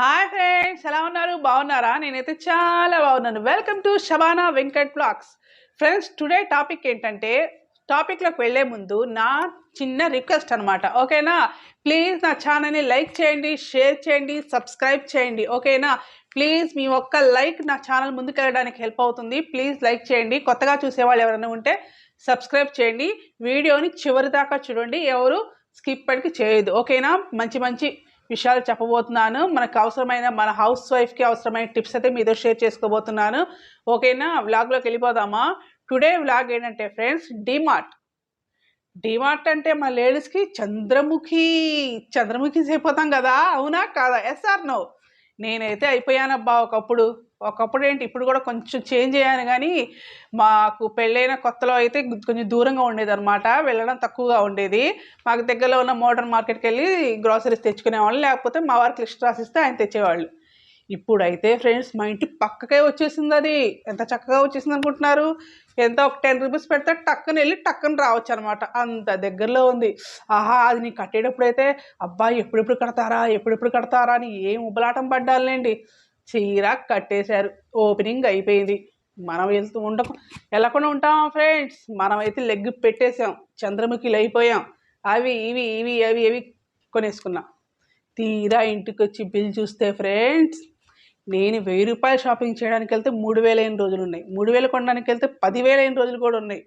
Hi friends ఎలా ఉన్నారు? బాగున్నారా? నేనైతే చాలా బాగున్నాను. Welcome to Shabana Venkat blogs friends today topic ఏంటంటే టాపిక్లోకి వెళ్ళే ముందు నా చిన్న రిక్వెస్ట్ అనమాట ఓకేనా ప్లీజ్ నా ఛానల్ని లైక్ చేయండి షేర్ చేయండి సబ్స్క్రైబ్ చేయండి. ఓకేనా ప్లీజ్ మీ ఒక్క లైక్ నా ఛానల్ ముందుకెళ్ళడానికి హెల్ప్ అవుతుంది. ప్లీజ్ లైక్ చేయండి. కొత్తగా చూసేవాళ్ళు ఎవరైనా ఉంటే సబ్స్క్రైబ్ చేయండి. వీడియోని చివరి దాకా చూడండి. ఎవరు స్కిప్ పడికి చేయదు ఓకేనా మంచి మంచి విషయాలు చెప్పబోతున్నాను. మనకు అవసరమైన మన హౌస్ వైఫ్కి అవసరమైన టిప్స్ అయితే మీతో షేర్ చేసుకోబోతున్నాను. ఓకేనా వ్లాగ్లోకి వెళ్ళిపోదామా? టుడే వ్లాగ్ ఏంటంటే ఫ్రెండ్స్ డిమార్ట్ డిమార్ట్ అంటే మా లేడీస్కి చంద్రముఖి చంద్రముఖి అయిపోతాం కదా? అవునా? కాదా? ఎస్ఆర్ నో నేనైతే అయిపోయానబ్బా ఒకప్పుడు. ఒకప్పుడు ఏంటి ఇప్పుడు కూడా కొంచెం చేంజ్ అయ్యాను కానీ మాకు పెళ్ళైన కొత్తలో అయితే కొంచెం దూరంగా ఉండేది అనమాట వెళ్ళడం తక్కువగా ఉండేది. మాకు దగ్గరలో ఉన్న మోడర్న్ మార్కెట్కి వెళ్ళి గ్రాసరీస్ తెచ్చుకునేవాళ్ళు లేకపోతే మా వారికి లిస్ట్ రాసిస్తే ఆయన తెచ్చేవాళ్ళు. ఇప్పుడైతే ఫ్రెండ్స్ మా ఇంటి పక్కకే వచ్చేసింది అది. ఎంత చక్కగా వచ్చేసింది అనుకుంటున్నారు? ఎంత ఒక టెన్ రూపీస్ పెడితే టక్కన వెళ్ళి టక్కన రావచ్చు అనమాట అంత దగ్గరలో ఉంది. ఆహా అది నీకు కట్టేటప్పుడైతే అబ్బా ఎప్పుడెప్పుడు కడతారా ఎప్పుడెప్పుడు కడతారా అని ఏం ఉబలాటం పడ్డాలండి చీర కట్టేశారు. ఓపెనింగ్ అయిపోయింది. మనం వెళ్తూ ఉండకు. వెళ్ళకుండా ఉంటాం ఫ్రెండ్స్ మనమైతే లెగ్ పెట్టేసాం చంద్రముఖిలు అయిపోయాం. అవి ఇవి ఇవి అవి అవి కొనేసుకున్నాం. తీరా ఇంటికి వచ్చి బిల్ చూస్తే ఫ్రెండ్స్ నేను వెయ్యి రూపాయలు షాపింగ్ చేయడానికి వెళ్తే మూడు వేల ఎన్ని రోజులు ఉన్నాయి. మూడు వేలు కొనడానికి వెళ్తే పదివేల ఎన్ని రోజులు కూడా ఉన్నాయి.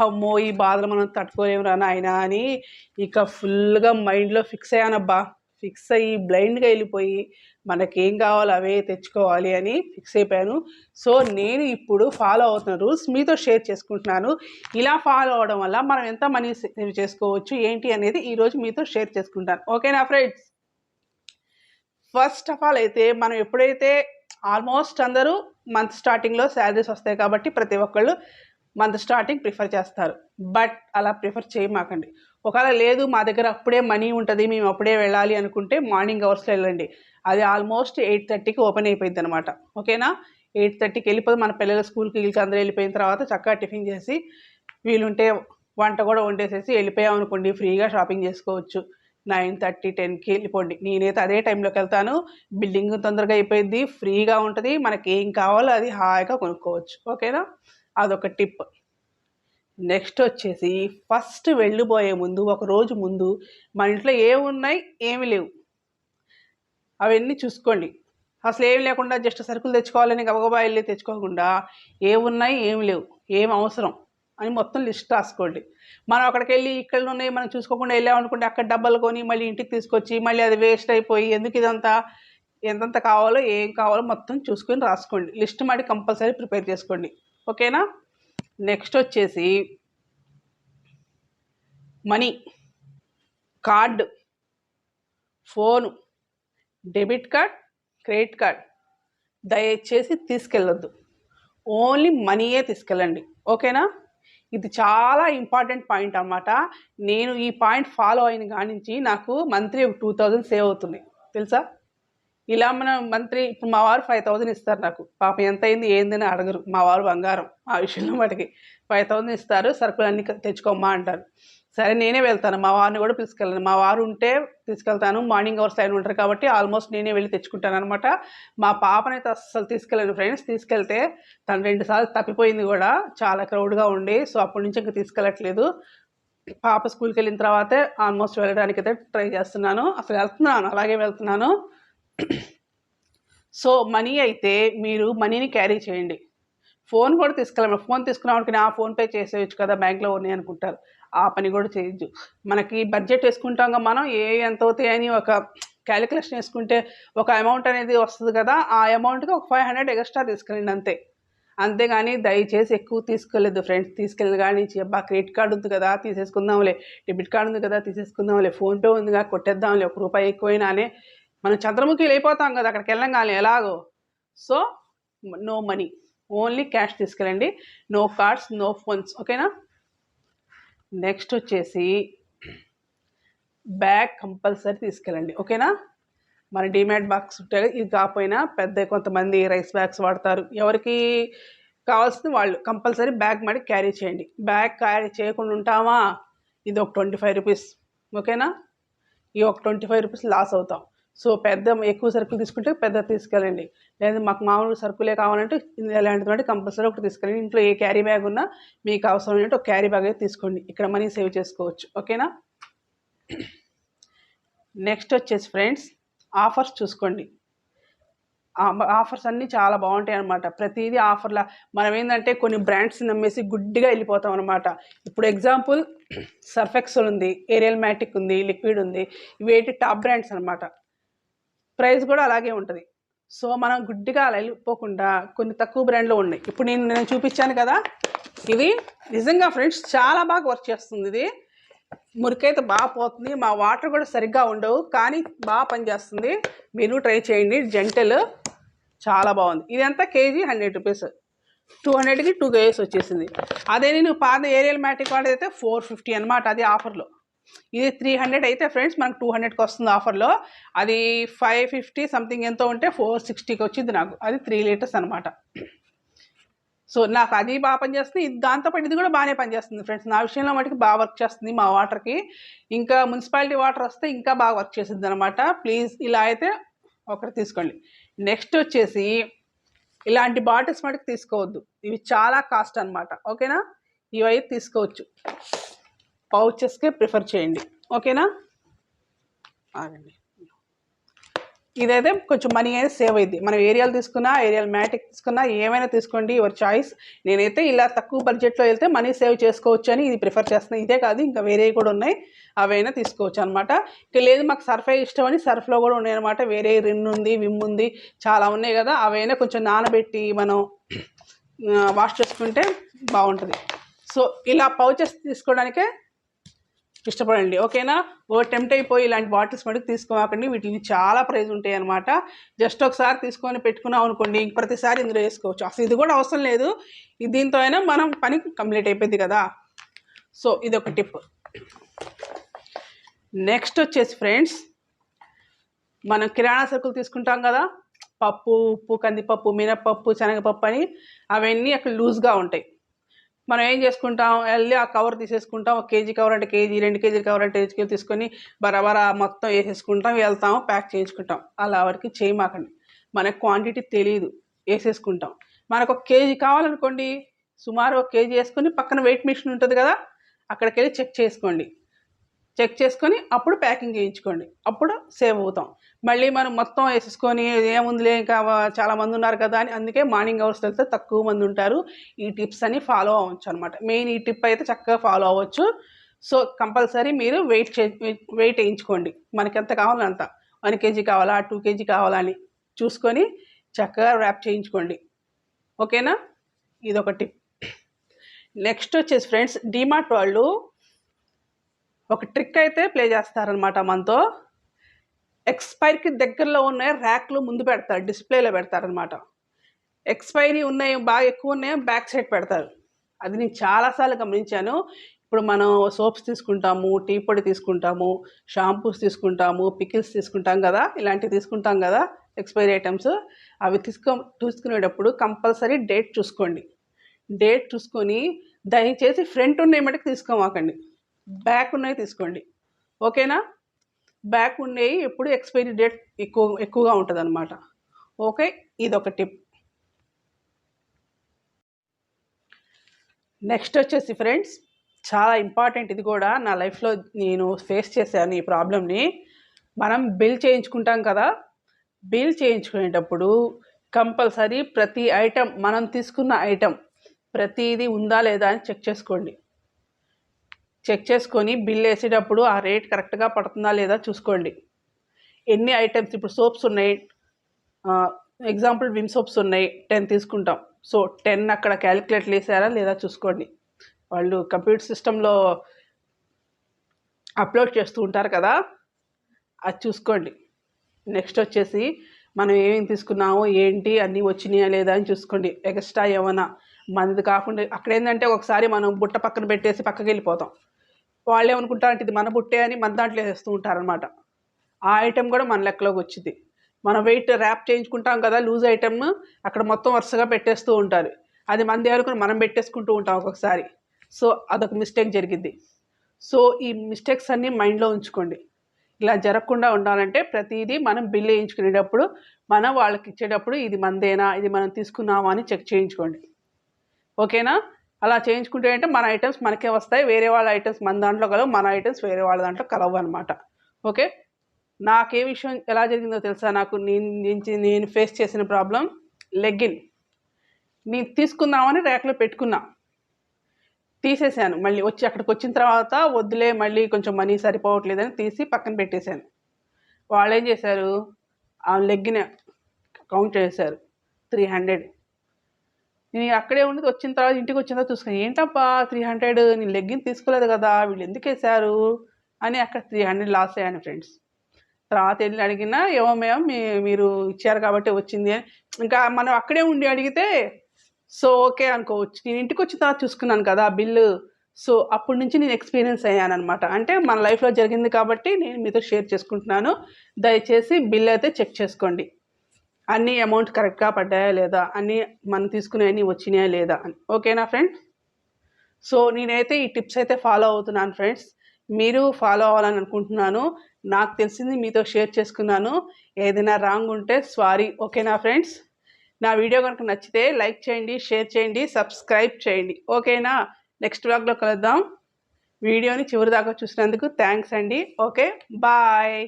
అమ్మో ఈ బాధలు మనం తట్టుకోలేము రా నాయన అని ఇక ఫుల్గా మైండ్లో ఫిక్స్ అయ్యానబ్బా. ఫిక్స్ అయ్యి బ్లైండ్గా వెళ్ళిపోయి మనకేం కావాలో అవే తెచ్చుకోవాలి అని ఫిక్స్ అయిపోయాను. సో నేను ఇప్పుడు ఫాలో అవుతున్న రూల్స్ మీతో షేర్ చేసుకుంటున్నాను. ఇలా ఫాలో అవడం వల్ల మనం ఎంత మనీ సేవ్ చేసుకోవచ్చు ఏంటి అనేది ఈరోజు మీతో షేర్ చేసుకుంటాను. ఓకేనా ఫ్రెండ్స్ ఫస్ట్ ఆఫ్ ఆల్ అయితే మనం ఎప్పుడైతే ఆల్మోస్ట్ అందరూ మంత్ స్టార్టింగ్లో శాలరీస్ వస్తాయి కాబట్టి ప్రతి ఒక్కళ్ళు మంత్ స్టార్టింగ్ ప్రిఫర్ చేస్తారు. బట్ అలా ప్రిఫర్ చేయమాకండి. ఒకవేళ లేదు మా దగ్గర అప్పుడే మనీ ఉంటుంది మేము అప్పుడే వెళ్ళాలి అనుకుంటే మార్నింగ్ అవర్స్లో వెళ్ళండి. అది ఆల్మోస్ట్ ఎయిట్ థర్టీకి ఓపెన్ అయిపోయింది అనమాట ఓకేనా? ఎయిట్ థర్టీకి వెళ్ళిపోతే మన పిల్లల స్కూల్కి వీళ్ళకి అందరూ వెళ్ళిపోయిన తర్వాత చక్కగా టిఫిన్ చేసి వీలుంటే వంట కూడా వండేసేసి వెళ్ళిపోయాం అనుకోండి. ఫ్రీగా షాపింగ్ చేసుకోవచ్చు. నైన్ థర్టీ టెన్కి వెళ్ళిపోండి. నేనైతే అదే టైంలోకి వెళ్తాను. బిల్డింగ్ తొందరగా అయిపోయింది ఫ్రీగా ఉంటుంది. మనకి ఏం కావాలో అది హాయిగా కొనుక్కోవచ్చు. ఓకేనా? అదొక టిప్. నెక్స్ట్ వచ్చేసి ఫస్ట్ వెళ్ళిపోయే ముందు ఒక రోజు ముందు మన ఇంట్లో ఏమున్నాయి ఏమి లేవు. అవన్నీ చూసుకోండి. అసలు ఏమి లేకుండా జస్ట్ సరుకులు తెచ్చుకోవాలని గబగబా వెళ్ళి తెచ్చుకోకుండా ఏమున్నాయి ఏమి లేవు ఏం అవసరం అని మొత్తం లిస్ట్ రాసుకోండి. మనం అక్కడికి వెళ్ళి ఇక్కడ ఉన్నాయి మనం చూసుకోకుండా వెళ్ళామనుకుంటే అక్కడ డబ్బాలు కొని మళ్ళీ ఇంటికి తీసుకొచ్చి మళ్ళీ అది వేస్ట్ అయిపోయి ఎందుకు ఇదంతా ఎంతంత కావాలో ఏం కావాలో మొత్తం చూసుకొని రాసుకోండి. లిస్ట్ మరి కంపల్సరీ ప్రిపేర్ చేసుకోండి. ఓకేనా? నెక్స్ట్ వచ్చేసి money card phone debit card credit card. దయచేసి తీసుకెళ్ళొద్దు. ఓన్లీ మనీయే తీసుకెళ్ళండి. ఓకేనా? ఇది చాలా ఇంపార్టెంట్ పాయింట్ అన్నమాట. నేను ఈ పాయింట్ ఫాలో అయిన కానించి నాకు మంత్లీ ఒక టూ థౌజండ్ సేవ్ అవుతుంది తెలుసా? ఇలా మన మంత్లీ ఇప్పుడు మా వారు ఫైవ్ థౌజండ్ ఇస్తారు నాకు. పాపం ఎంత అయింది ఏందని అడగరు. మా వారు బంగారం ఆ విషయంలో మటుకి. ఫైవ్ థౌజండ్ ఇస్తారు సరుకులు అన్ని తెచ్చుకోమ్మా అంటారు. సరే నేనే వెళ్తాను. మా వారిని కూడా తీసుకెళ్ళాను మా వారు ఉంటే తీసుకెళ్తాను. మార్నింగ్ అవర్స్ ఆయన ఉంటారు కాబట్టి ఆల్మోస్ట్ నేనే వెళ్ళి తెచ్చుకుంటాను అనమాట మా పాపనైతే అస్సలు తీసుకెళ్ళాను ఫ్రెండ్స్ తీసుకెళ్తే తను రెండుసార్లు తప్పిపోయింది కూడా. చాలా క్రౌడ్గా ఉండి సో అప్పటి నుంచి ఇంకా తీసుకెళ్ళట్లేదు. పాప స్కూల్కి వెళ్ళిన తర్వాతే ఆల్మోస్ట్ వెళ్ళడానికి అయితే ట్రై చేస్తున్నాను. అసలు వెళ్తున్నాను అలాగే వెళ్తున్నాను. సో మనీ అయితే మీరు మనీని క్యారీ చేయండి. ఫోన్ కూడా తీసుకెళ్ళాము ఫోన్ తీసుకున్నాం ఆ ఫోన్పే చేసేయచ్చు కదా బ్యాంక్లో ఉన్నాయి అనుకుంటారు. ఆ పని కూడా చేయొచ్చు. మనకి బడ్జెట్ వేసుకుంటాం మనం ఏ ఎంత అవుతాయని ఒక క్యాలిక్యులేషన్ వేసుకుంటే ఒక అమౌంట్ అనేది వస్తుంది కదా ఆ అమౌంట్కి ఒక ఫైవ్ హండ్రెడ్ ఎక్స్ట్రా తీసుకెళ్ళండి అంతే. అంతేగాని దయచేసి ఎక్కువ తీసుకెళ్ళదు ఫ్రెండ్స్ తీసుకెళ్ళి కానీ అబ్బా క్రెడిట్ కార్డు ఉంది కదా తీసేసుకుందాంలే. డెబిట్ కార్డు ఉంది కదా తీసేసుకుందాంలే. ఫోన్పే ఉందిగా కొట్టేద్దాంలే. ఒక రూపాయి ఎక్కువైనానే మనం చంద్రముఖి అయిపోతాం కదా అక్కడికి వెళ్ళంగానే ఎలాగో. So no money only cash తీసుకెళ్ళండి. నో కార్డ్స్ నో ఫోన్స్ ఓకేనా నెక్స్ట్ వచ్చేసి బ్యాగ్ కంపల్సరీ తీసుకెళ్ళండి. ఓకేనా మన డిమాండ్ బాక్స్ ఉంటాయి ఇది కాకపోయినా పెద్ద కొంతమంది రైస్ బ్యాగ్స్ వాడతారు. ఎవరికి కావాల్సింది వాళ్ళు కంపల్సరీ బ్యాగ్ మరి క్యారీ చేయండి. బ్యాగ్ క్యారీ చేయకుండా ఉంటామా? ఇది ఒక ట్వంటీ ఫైవ్ రూపీస్ ఓకేనా ఈ ఒక ట్వంటీ ఫైవ్ రూపీస్ లాస్ అవుతాం. సో పెద్ద ఎక్కువ సరుకులు తీసుకుంటే పెద్ద తీసుకెళ్ళండి. లేదా మాకు మామూలు సరుకులే కావాలంటే ఎలాంటిది అంటే కంపల్సరీ ఒకటి తీసుకెళ్ళండి. ఇంట్లో ఏ క్యారీ బ్యాగ్ ఉన్నా మీకు అవసరం ఏంటంటే ఒక క్యారీ బ్యాగ్ అయితే తీసుకోండి. ఇక్కడ మనీ సేవ్ చేసుకోవచ్చు. ఓకేనా? నెక్స్ట్ వచ్చేసి ఫ్రెండ్స్ ఆఫర్స్ చూసుకోండి. ఆఫర్స్ అన్నీ చాలా బాగుంటాయి అనమాట ప్రతిదీ ఆఫర్ల. మనం ఏంటంటే కొన్ని బ్రాండ్స్ నమ్మేసి గుడ్డిగా వెళ్ళిపోతాం అనమాట ఇప్పుడు ఎగ్జాంపుల్ సర్ఫెక్సల్ ఉంది ఏరియల్ మ్యాటిక్ ఉంది లిక్విడ్ ఉంది. ఇవేంటి టాప్ బ్రాండ్స్ అనమాట ప్రైస్ కూడా అలాగే ఉంటుంది. సో మనం గుడ్డిగా అలా వెళ్ళిపోకుండా కొన్ని తక్కువ బ్రాండ్లో ఉన్నాయి. ఇప్పుడు నేను నేను చూపించాను కదా ఇది నిజంగా ఫ్రెండ్స్ చాలా బాగా వర్క్ చేస్తుంది ఇది. మురికైతే బాగా పోతుంది. మా వాటర్ కూడా సరిగ్గా ఉండవు కానీ బాగా పనిచేస్తుంది. మీరు ట్రై చేయండి. జెంటల్ చాలా బాగుంది. ఇదంతా కేజీ హండ్రెడ్ రూపీస్. టూ హండ్రెడ్కి టూ కేజీస్ వచ్చేసింది. అదే నేను పాత ఏరియల్ మ్యాటిక్ వాడేదైతే ఫోర్ ఫిఫ్టీ అనమాట అది ఆఫర్లో. ఇది త్రీ హండ్రెడ్ అయితే ఫ్రెండ్స్ మనకు టూ హండ్రెడ్కి వస్తుంది ఆఫర్లో అది ఫైవ్ ఫిఫ్టీ సంథింగ్ ఎంతో ఉంటే ఫోర్ సిక్స్టీకి వచ్చింది నాకు. అది త్రీ లీటర్స్ అనమాట సో నాకు అది బాగా పనిచేస్తుంది. ఇది దాంతోపాటు ఇది కూడా బాగానే పనిచేస్తుంది ఫ్రెండ్స్ నా విషయంలో మటుకు బాగా వర్క్ చేస్తుంది మా వాటర్కి ఇంకా మున్సిపాలిటీ వాటర్ వస్తే ఇంకా బాగా వర్క్ చేస్తుంది అనమాట ప్లీజ్ ఇలా అయితే ఒకటి తీసుకోండి. నెక్స్ట్ వచ్చేసి ఇలాంటి బాటిల్స్ మటుకు తీసుకోవద్దు. ఇవి చాలా కాస్ట్ అనమాట ఓకేనా ఇవైతే తీసుకోవచ్చు. పౌచెస్కే ప్రిఫర్ చేయండి. ఓకేనా? ఆగండి. ఇదైతే కొంచెం మనీ అనేది సేవ్ అయింది మనం ఏరియాలు తీసుకున్నా ఏరియల్ మ్యాటిక్ తీసుకున్నా ఏమైనా తీసుకోండి యువర్ చాయిస్. నేనైతే ఇలా తక్కువ బడ్జెట్లో వెళ్తే మనీ సేవ్ చేసుకోవచ్చు అని ఇది ప్రిఫర్ చేస్తున్నాను ఇదే కాదు ఇంకా వేరేవి కూడా ఉన్నాయి. అవైనా తీసుకోవచ్చు అనమాట ఇక లేదు మాకు సర్ఫే ఇష్టం అని సర్ఫ్లో కూడా ఉన్నాయి అనమాట వేరే రిన్ ఉంది విమ్ ఉంది చాలా ఉన్నాయి కదా. అవైనా కొంచెం నానబెట్టి మనం వాష్ చేసుకుంటే బాగుంటుంది. సో ఇలా పౌచెస్ తీసుకోవడానికే ఇష్టపడండి. ఓకేనా? ఓ టెంప్ట్ అయిపోయి ఇలాంటి బాటిల్స్ మటుకు తీసుకోమాకండి. వీటిని చాలా ప్రైస్ ఉంటాయి అనమాట జస్ట్ ఒకసారి తీసుకొని పెట్టుకున్నాం అనుకోండి ఇంక ప్రతిసారి ఇందులో వేసుకోవచ్చు. అసలు ఇది కూడా అవసరం లేదు. దీంతో అయినా మనం పని కంప్లీట్ అయిపోయింది కదా? సో ఇది ఒక టిప్. నెక్స్ట్ వచ్చేసి ఫ్రెండ్స్ మనం కిరాణా సరుకులు తీసుకుంటాం కదా? పప్పు ఉప్పు కందిపప్పు మినపప్పు శనగపప్పు అని అవన్నీ అక్కడ లూజ్గా ఉంటాయి. మనం ఏం చేసుకుంటాం? వెళ్ళి ఆ కవర్ తీసేసుకుంటాం. ఒక కేజీ కవర్ అంటే కేజీ రెండు కేజీలు కవర్ అంటే కేజీ తీసుకొని బరాబరా మొత్తం వేసేసుకుంటాం. వెళ్తాం ప్యాక్ చేయించుకుంటాం. అలా వరకు చేయమాకండి. మనకు క్వాంటిటీ తెలియదు వేసేసుకుంటాం. మనకు ఒక కేజీ కావాలనుకోండి సుమారు ఒక కేజీ వేసుకొని పక్కన వెయిట్ మిషన్ ఉంటుంది కదా అక్కడికి వెళ్ళి చెక్ చేసుకోండి. చెక్ చేసుకొని అప్పుడు ప్యాకింగ్ చేయించుకోండి. అప్పుడు సేవ్ అవుతాం. మళ్ళీ మనం మొత్తం వేసేసుకొని ఏముందిలే ఇంకా చాలా మంది ఉన్నారు కదా అని అందుకే మార్నింగ్ అవర్స్ వెళ్తే తక్కువ మంది ఉంటారు. ఈ టిప్స్ అని ఫాలో అవ్వచ్చు అనమాట మెయిన్ ఈ టిప్ అయితే చక్కగా ఫాలో అవ్వచ్చు. సో కంపల్సరీ మీరు వెయిట్ చే వెయిట్ వేయించుకోండి. మనకి ఎంత కావాలో అంత. వన్ కేజీ కావాలా టూ కేజీ కావాలా అని చూసుకొని చక్కగా ర్యాప్ చేయించుకోండి. ఓకేనా? ఇదొక టిప్. నెక్స్ట్ వచ్చేసి ఫ్రెండ్స్ డిమార్ట్ వాళ్ళు ఒక ట్రిక్ అయితే ప్లే చేస్తారనమాట మనతో. ఎక్స్పైర్కి దగ్గరలో ఉన్న ర్యాక్లు ముందు పెడతారు డిస్ప్లేలో పెడతారనమాట ఎక్స్పైరీ ఉన్నాయి బాగా ఎక్కువ ఉన్నాయి బ్యాక్ సైడ్ పెడతారు. అది నేను చాలాసార్లు గమనించాను. ఇప్పుడు మనం సోప్స్ తీసుకుంటాము టీ పొడి తీసుకుంటాము షాంపూస్ తీసుకుంటాము పికిల్స్ తీసుకుంటాం కదా ఇలాంటివి తీసుకుంటాం కదా ఎక్స్పైరీ ఐటమ్స్ అవి తీసుకో తీసుకునేటప్పుడు కంపల్సరీ డేట్ చూసుకోండి. డేట్ చూసుకొని దయచేసి ఫ్రంట్ ఉన్నాయి మటుకు తీసుకోమాకండి. బ్యాక్ ఉన్నవి తీసుకోండి. ఓకేనా? బ్యాక్ ఉన్నాయి ఎప్పుడు ఎక్స్పైరీ డేట్ ఎక్కువ ఎక్కువగా ఉంటుంది అనమాట ఓకే ఇది ఒక టిప్. నెక్స్ట్ వచ్చేసి ఫ్రెండ్స్ చాలా ఇంపార్టెంట్ ఇది కూడా. నా లైఫ్లో నేను ఫేస్ చేశాను ఈ ప్రాబ్లమ్ని. మనం బిల్ చేయించుకుంటాం కదా బిల్ చేయించుకునేటప్పుడు కంపల్సరీ ప్రతి ఐటెం మనం తీసుకున్న ఐటెం ప్రతిదీ ఉందా లేదా అని చెక్ చేసుకోండి. చెక్ చేసుకొని బిల్ వేసేటప్పుడు ఆ రేట్ కరెక్ట్గా పడుతుందా లేదా చూసుకోండి. ఎన్ని ఐటమ్స్ ఇప్పుడు సోప్స్ ఉన్నాయి. ఎగ్జాంపుల్ విమ్ సోప్స్ ఉన్నాయి. టెన్ తీసుకుంటాం. సో టెన్ అక్కడ క్యాలిక్యులేట్ వేసారా లేదా చూసుకోండి. వాళ్ళు కంప్యూటర్ సిస్టంలో అప్లోడ్ చేస్తూ ఉంటారు కదా అది చూసుకోండి. నెక్స్ట్ వచ్చేసి మనం ఏమేమి తీసుకున్నామో ఏంటి అన్నీ వచ్చినాయా లేదా అని చూసుకోండి. ఎక్స్ట్రా ఏమైనా మనది కాకుండా అక్కడ ఏంటంటే ఒకసారి మనం బుట్ట పక్కన పెట్టేసి పక్కకి వెళ్ళిపోతాం. వాళ్ళు ఏమనుకుంటారంటే ఇది మన బుట్టే అని మన దాంట్లో వేస్తూ ఉంటారనమాట ఆ ఐటెం కూడా మన లెక్కలోకి వచ్చింది. మనం వెయిట్ ర్యాప్ చేయించుకుంటాం కదా లూజ్ ఐటెమ్ అక్కడ మొత్తం వరుసగా పెట్టేస్తూ ఉంటారు. అది మన అనుకుని మనం పెట్టేసుకుంటూ ఉంటాం ఒక్కొక్కసారి. సో అదొక మిస్టేక్ జరిగింది. సో ఈ మిస్టేక్స్ అన్నీ మైండ్లో ఉంచుకోండి. ఇలా జరగకుండా ఉండాలంటే ప్రతిదీ మనం బిల్ వేయించుకునేటప్పుడు మనం వాళ్ళకి ఇచ్చేటప్పుడు ఇది మందేనా ఇది మనం తీసుకున్నామా అని చెక్ చేయించుకోండి. ఓకేనా? అలా చేయించుకుంటే అంటే మన ఐటమ్స్ మనకే వస్తాయి. వేరే వాళ్ళ ఐటమ్స్ మన దాంట్లో కలవు. మన ఐటమ్స్ వేరే వాళ్ళ దాంట్లో కలవు అనమాట ఓకే? నాకే విషయం ఎలా జరిగిందో తెలుసా? నాకు నేను నేను- ఫేస్ చేసిన ప్రాబ్లం లెగ్గిన్ నేను తీసుకుందామని ర్యాక్లో పెట్టుకున్నా. తీసేసాను. మళ్ళీ వచ్చి అక్కడికి వచ్చిన తర్వాత వద్దులే మళ్ళీ కొంచెం మనీ సరిపోవట్లేదని తీసి పక్కన పెట్టేశాను. వాళ్ళు ఏం చేశారు? ఆ లెగ్గిన కౌంట్ చేశారు. త్రీ హండ్రెడ్ నేను అక్కడే ఉండేది వచ్చిన తర్వాత ఇంటికి వచ్చిన తర్వాత చూసుకుని ఏంటప్పా త్రీ హండ్రెడ్ నేను లెగ్గిన్ తీసుకోలేదు కదా వీళ్ళు ఎందుకు వేశారు? అని అక్కడ త్రీ హండ్రెడ్ లాస్ అయ్యాను ఫ్రెండ్స్ తర్వాత వెళ్ళి అడిగినా ఏమో మేము మీ మీరు ఇచ్చారు కాబట్టి వచ్చింది అని. ఇంకా మనం అక్కడే ఉండి అడిగితే సో ఓకే అనుకోవచ్చు. నేను ఇంటికి వచ్చిన తర్వాత చూసుకున్నాను కదా బిల్లు. సో అప్పటి నుంచి నేను ఎక్స్పీరియన్స్ అయ్యాను అనమాట అంటే మన లైఫ్లో జరిగింది కాబట్టి నేను మీతో షేర్ చేసుకుంటున్నాను. దయచేసి బిల్ అయితే చెక్ చేసుకోండి. అన్ని అమౌంట్ కరెక్ట్గా పడ్డాయా లేదా? అన్నీ మనం తీసుకునే అన్నీ వచ్చినాయా లేదా? అని ఓకేనా ఫ్రెండ్స్ సో నేనైతే ఈ టిప్స్ అయితే ఫాలో అవుతున్నాను ఫ్రెండ్స్ మీరు ఫాలో అవ్వాలని అనుకుంటున్నాను. నాకు తెలిసింది మీతో షేర్ చేసుకున్నాను. ఏదైనా రాంగ్ ఉంటే సారీ ఓకేనా ఫ్రెండ్స్ నా వీడియో కనుక నచ్చితే లైక్ చేయండి షేర్ చేయండి సబ్స్క్రైబ్ చేయండి. ఓకేనా నెక్స్ట్ బ్లాగ్లో కలుద్దాం. వీడియోని చివరి దాకా చూసినందుకు థ్యాంక్స్ అండి. Okay bye